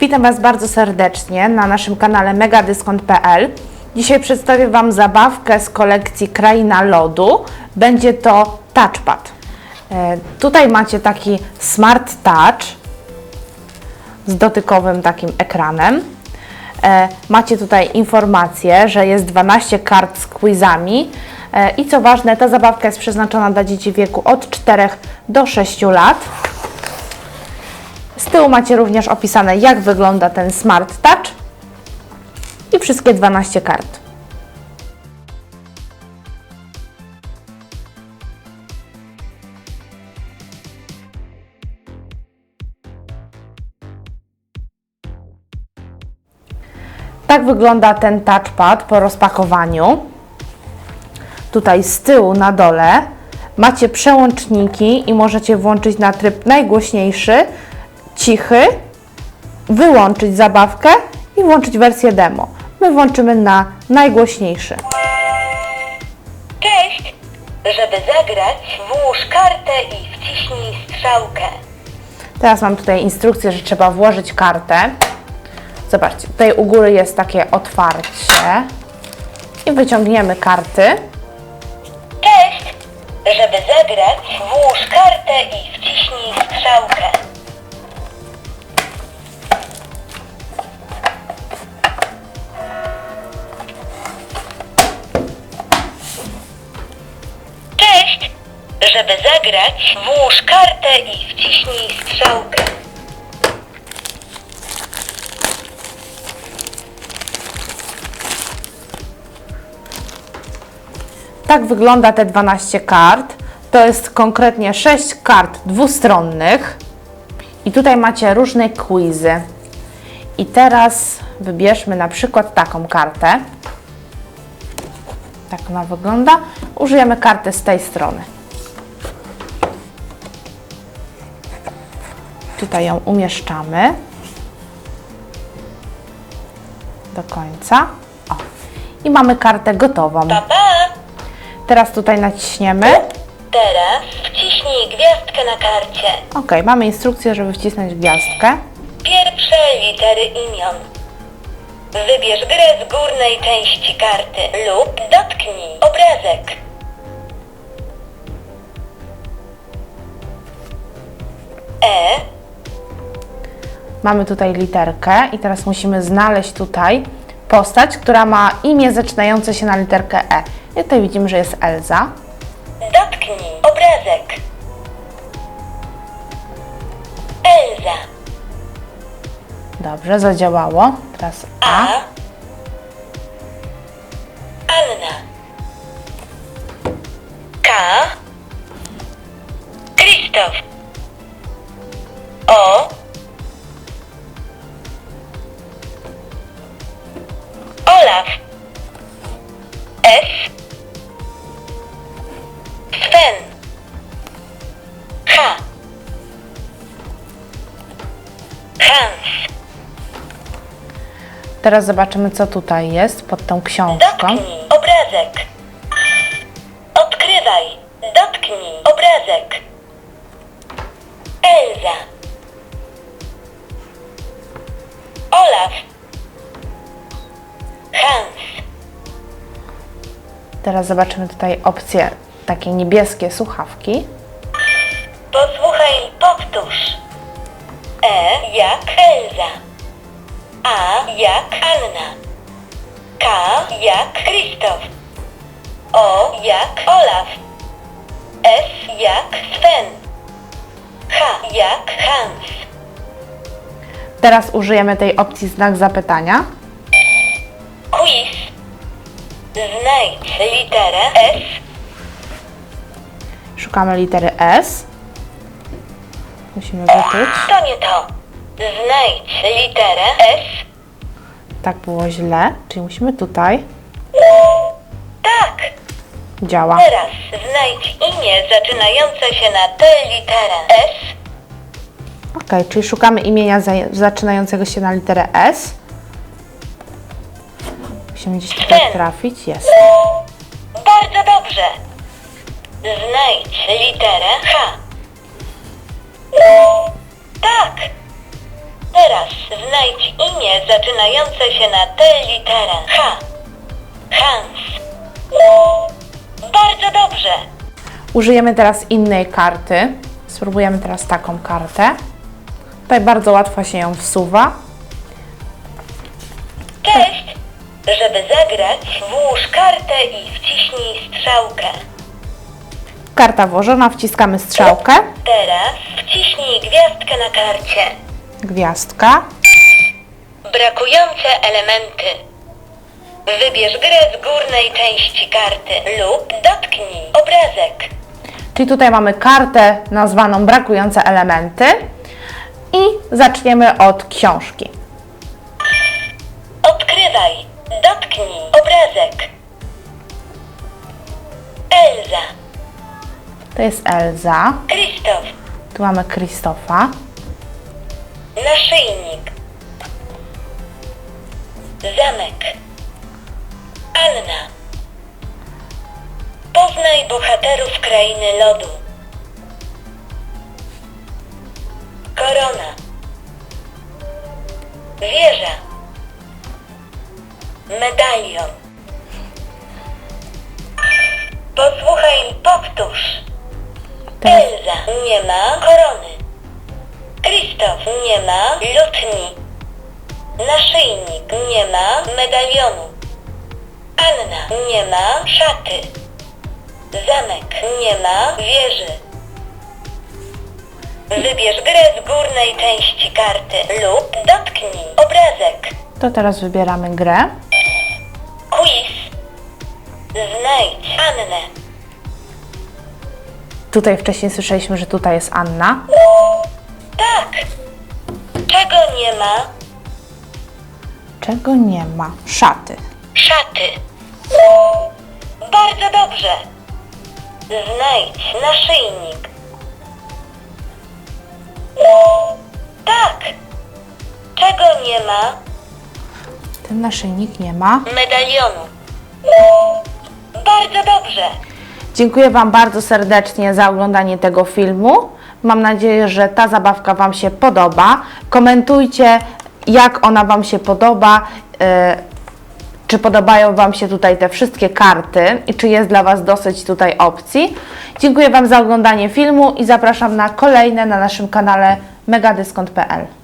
Witam Was bardzo serdecznie na naszym kanale megadyskont.pl. Dzisiaj przedstawię Wam zabawkę z kolekcji Kraina Lodu. Będzie to touchpad. E, Tutaj macie taki Smart Touch z dotykowym takim ekranem. E, Macie tutaj informację, że jest 12 kart z quizami. E, I co ważne, ta zabawka jest przeznaczona dla dzieci w wieku od 4 do 6 lat. Z tyłu macie również opisane, jak wygląda ten Smart Touch i wszystkie 12 kart. Tak wygląda ten touchpad po rozpakowaniu. Tutaj z tyłu na dole macie przełączniki i możecie włączyć na tryb najgłośniejszy, cichy, wyłączyć zabawkę i włączyć wersję demo. My włączymy na najgłośniejszy. Cześć! Żeby zagrać, włóż kartę i wciśnij strzałkę. Teraz mam tutaj instrukcję, że trzeba włożyć kartę. Zobaczcie, tutaj u góry jest takie otwarcie i wyciągniemy karty. Cześć! Żeby zagrać, włóż kartę i Żeby zagrać, włóż kartę i wciśnij strzałkę. Tak wygląda te 12 kart. To jest konkretnie 6 kart dwustronnych. I tutaj macie różne quizy. I teraz wybierzmy na przykład taką kartę. Tak ona wygląda. Użyjemy karty z tej strony. Tutaj ją umieszczamy do końca. O. I mamy kartę gotową. Pa, pa! Teraz tutaj naciśniemy. Teraz wciśnij gwiazdkę na karcie. Ok, mamy instrukcję, żeby wcisnąć gwiazdkę. Pierwsze litery imion. Wybierz grę z górnej części karty lub dotknij obrazek. Mamy tutaj literkę i teraz musimy znaleźć tutaj postać, która ma imię zaczynające się na literkę E. I tutaj widzimy, że jest Elza. dotknij obrazek. Elza. Dobrze, zadziałało. Teraz A. A. Anna. K. Krzysztof. O. S. Sven. H. Hans. Teraz zobaczymy, co tutaj jest pod tą książką. Dotknij obrazek. Odkrywaj. Dotknij obrazek. Elza. Teraz zobaczymy tutaj opcje takie niebieskie słuchawki. Posłuchaj powtórz. E jak Elza. A jak Anna. K jak Krzysztof. O jak Olaf. S jak Sven. H jak Hans. Teraz użyjemy tej opcji znak zapytania. Quiz. Znajdź literę S. Szukamy litery S. Musimy wyczuć. To nie to. Znajdź literę S. Tak było źle, czyli musimy tutaj. Tak. Działa. Teraz znajdź imię zaczynające się na tę literę S. Ok, czyli szukamy imienia za, zaczynającego się na literę S. Musimy gdzieś tutaj Sven. trafić. Jest. Bardzo dobrze. Znajdź literę H. Tak. Teraz znajdź zaczynające się na T literę H. Hans. Bardzo dobrze. Użyjemy teraz innej karty. Spróbujemy teraz taką kartę. Tutaj bardzo łatwo się ją wsuwa. Strzałkę. Karta włożona, wciskamy strzałkę, Teraz wciśnij gwiazdkę na karcie. gwiazdka. Brakujące elementy. Wybierz grę z górnej części karty lub dotknij obrazek. Czyli tutaj mamy kartę nazwaną brakujące elementy i zaczniemy od książki. Odkrywaj. Dotknij obrazek. Elza. To jest Elza, Krzysztof. tu mamy Krzysztofa, Naszyjnik. Zamek. Anna. Poznaj bohaterów krainy lodu. Korona. Wieża. Medalion. Posłuchaj, powtórz. Teraz Elza nie ma korony. Krzysztof nie ma lutni. Naszyjnik nie ma medalionu. Anna nie ma szaty. Zamek nie ma wieży. Wybierz grę z górnej części karty lub dotknij obrazek. to teraz wybieramy grę. Quiz. Znajdź Annę. Tutaj wcześniej słyszeliśmy, że tutaj jest Anna. Tak. Czego nie ma? Czego nie ma? Szaty. Szaty. Bardzo dobrze. Znajdź naszyjnik. Tak. Czego nie ma? Ten naszyjnik nie ma. Medalionu. Dobrze. Dziękuję Wam bardzo serdecznie za oglądanie tego filmu. Mam nadzieję, że ta zabawka Wam się podoba. Komentujcie, jak ona Wam się podoba. e, Czy podobają Wam się tutaj te wszystkie karty i czy jest dla Was dosyć tutaj opcji. Dziękuję Wam za oglądanie filmu i zapraszam na kolejne na naszym kanale megadyskont.pl.